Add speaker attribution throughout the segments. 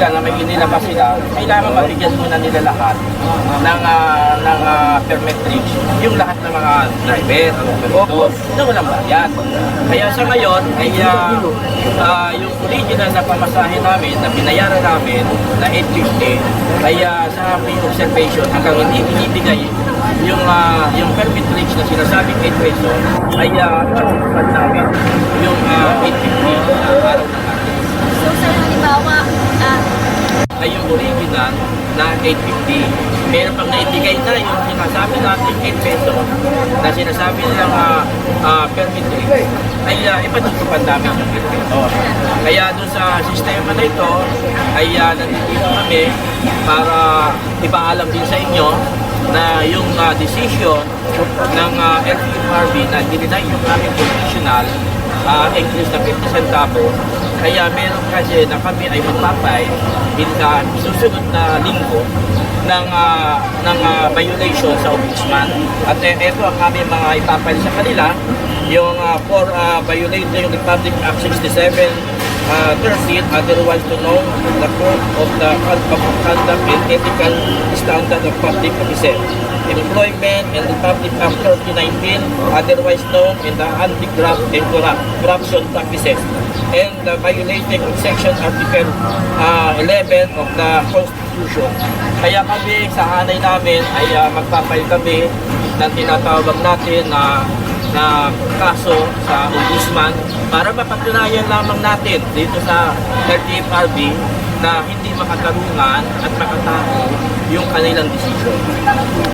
Speaker 1: nila na may inilabas sila, kailangan mabigyan muna nila lahat ng, ah, ng ah, permit trips, yung lahat ng mga driver, operators, na walang bayad. Kaya sa ngayon, ay ah, ah, yung original na pamasahe namin, na binayaran namin, na 850, ay ah, sa aming observation, hanggang hindi binibigay yung ah, yung permit trips na sinasabing 8 peso, ay uh, namin yung ah, 850 na araw ng atin
Speaker 2: So, sa halimbawa, ah,
Speaker 1: ay yung original na 850. Meron pang naibigay na yung sinasabi natin 8 peso na sinasabi nilang uh, uh, permit rate ay uh, ipatutupan namin yung 8 peso. Kaya doon sa sistema na ito ay uh, nandito kami para ipaalam din sa inyo na yung uh, decision ng uh, LTFRB na dininay yung aming conditional uh, increase na 50 centavos. Kaya meron kasi na kami ay magpapay in sa susunod na linggo ng ah, ng ah, violation sa ombudsman. At eh, ito ang aming mga ipapay sa kanila yung uh, for uh, violating Republic Act 67 uh, 13 otherwise to know the code of the of conduct and ethical standard of public officer employment and Republic Act 3019 otherwise known in the anti-graft and corrupt corruption practices and the violating section article uh, 11 of the Constitution. Kaya kami sa hanay namin ay uh, magpapay kami ng tinatawag natin na na kaso sa ombudsman para mapatunayan lamang natin dito sa LTFRB na hindi makatarungan at makatao yung kanilang desisyon.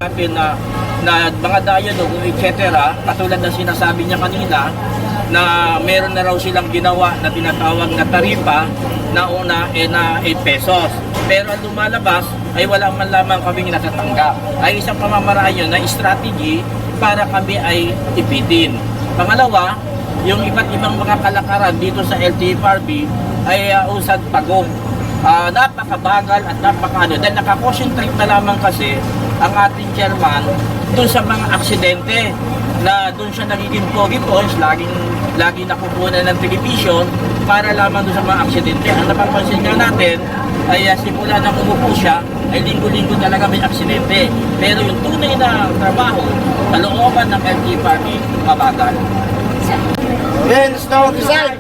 Speaker 1: Sabi na, na mga dialogue, etc. Katulad ng sinasabi niya kanina, na meron na raw silang ginawa na tinatawag na taripa na una eh na 8 pesos. Pero ang lumalabas ay wala man lamang kaming natatanggap. Ay isang pamamaraan na strategy para kami ay ipitin. Pangalawa, yung iba't ibang mga kalakaran dito sa LTFRB ay uh, usad pagong. Ah, napakabagal at napakaano. Dahil nakakonsentrate na lamang kasi ang ating chairman doon sa mga aksidente na doon siya nagiging pogi points, laging lagi nakukuha ng television para lamang doon sa mga aksidente. Ang napapansin nga natin ay uh, simula nang umupo siya, ay linggo-linggo talaga may aksidente. Pero yung tunay na trabaho sa looban ng LTFRB, mabagal.
Speaker 3: Vince, no, decide!